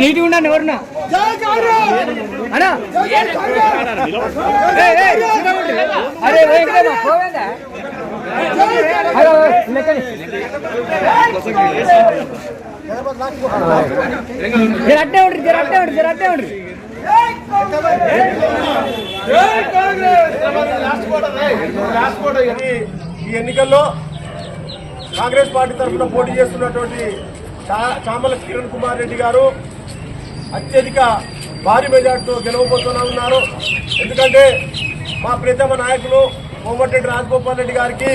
నీటి ఉండండి ఎవరన్నా? అన్నా? అరే జర అట్టే ఉండ్రి జర అట్టే ఉండ్రి జర అట్టే ఉండ్రి ఈ ఎన్నికల్లో కాంగ్రెస్ పార్టీ తరఫున పోటీ చేస్తున్నటువంటి చా- చామల కిరణ్ కుమార్ రెడ్డి గారు అత్యధిక భారీ మెజార్టీతో గెలవబోతున్నా ఉన్నారు. ఎందుకంటే మా ప్రీతమ నాయకులు కోమటిరెడ్డి రాజగోపాల్ రెడ్డి గారికి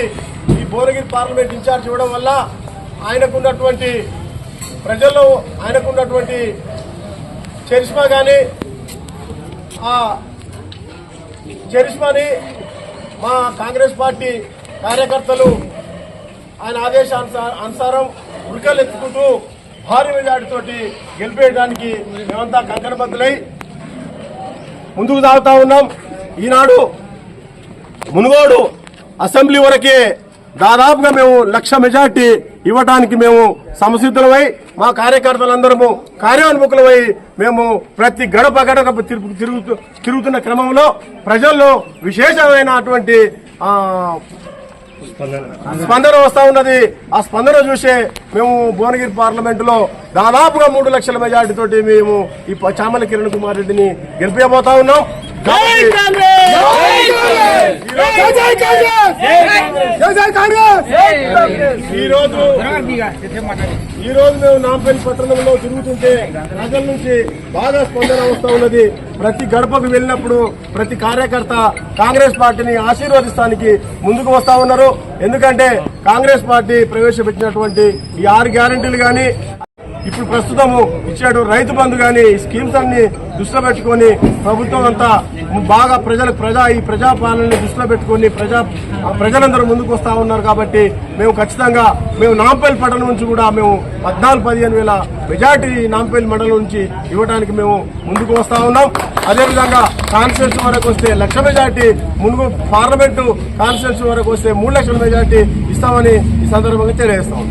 ఈ భువనగిరి పార్లమెంట్ ఇన్ఛార్జ్ ఇవ్వడం వల్ల ఆయనకున్నటువంటి ప్రజల్లో ఆయనకున్నటువంటి చరిష్మా కానీ ఆ చరిష్మాని మా కాంగ్రెస్ పార్టీ కార్యకర్తలు ఆయన ఆదేశానుసారం అనుసారం ఉడకలు ఎత్తుకుంటూ భారీ మెజార్టీతోటి గెలిపేయడానికి మేమంతా కంకణబద్దులై ముందుకు సాగుతా ఉన్నాం. ఈనాడు మునుగోడు అసెంబ్లీ వరకే దాదాపుగా మేము లక్ష మెజార్టీ ఇవ్వడానికి మేము సంసిద్ధులమై మా కార్యకర్తలందరము కార్యోన్ముఖులమై మేము ప్రతి గడప గడప తిరుగుతున్న క్రమంలో ప్రజల్లో విశేషమైనటువంటి స్పందన. వస్తా ఉన్నది. ఆ స్పందన చూసే మేము భువనగిరి పార్లమెంట్లో దాదాపుగా మూడు లక్షల మెజార్టీ తోటి మేము ఈ చామల కిరణ్ కుమార్ రెడ్డిని గెలిపించబోతా ఉన్నాం. ఈ రోజు ఈ రోజు మేము నాంపల్లి పట్టణంలో తిరుగుతుంటే ప్రజల నుంచి బాగా స్పందన వస్తా ఉన్నది. ప్రతి గడపకు వెళ్ళినప్పుడు ప్రతి కార్యకర్త కాంగ్రెస్ పార్టీని ఆశీర్వదిస్తానికి ముందుకు వస్తా ఉన్నారు. ఎందుకంటే కాంగ్రెస్ పార్టీ ప్రవేశపెట్టినటువంటి ఈ ఆరు గ్యారంటీలు కానీ ఇప్పుడు ప్రస్తుతము ఇచ్చాడు రైతు బంధు కానీ ఈ స్కీమ్స్ అన్ని దృష్టిలో పెట్టుకొని ప్రభుత్వం అంతా బాగా ప్రజలు ప్రజా ఈ ప్రజాపాలనని దృష్టిలో పెట్టుకొని ప్రజా ప్రజలందరూ ముందుకు వస్తా ఉన్నారు కాబట్టి మేము ఖచ్చితంగా మేము నాంపల్లి పట్టణం నుంచి కూడా మేము పద్నాలుగు పదిహేను వేల మెజార్టీ నాంపల్లి మండలం నుంచి ఇవ్వడానికి మేము ముందుకు వస్తా ఉన్నాం. అదేవిధంగా కాన్స్టిట్యూన్సీ వరకు వస్తే లక్ష మెజార్టీ మునుగు పార్లమెంటు కాన్స్టిట్యూన్సీ వరకు వస్తే మూడు లక్షల మెజార్టీ ఇస్తామని ఈ సందర్భంగా తెలియజేస్తాం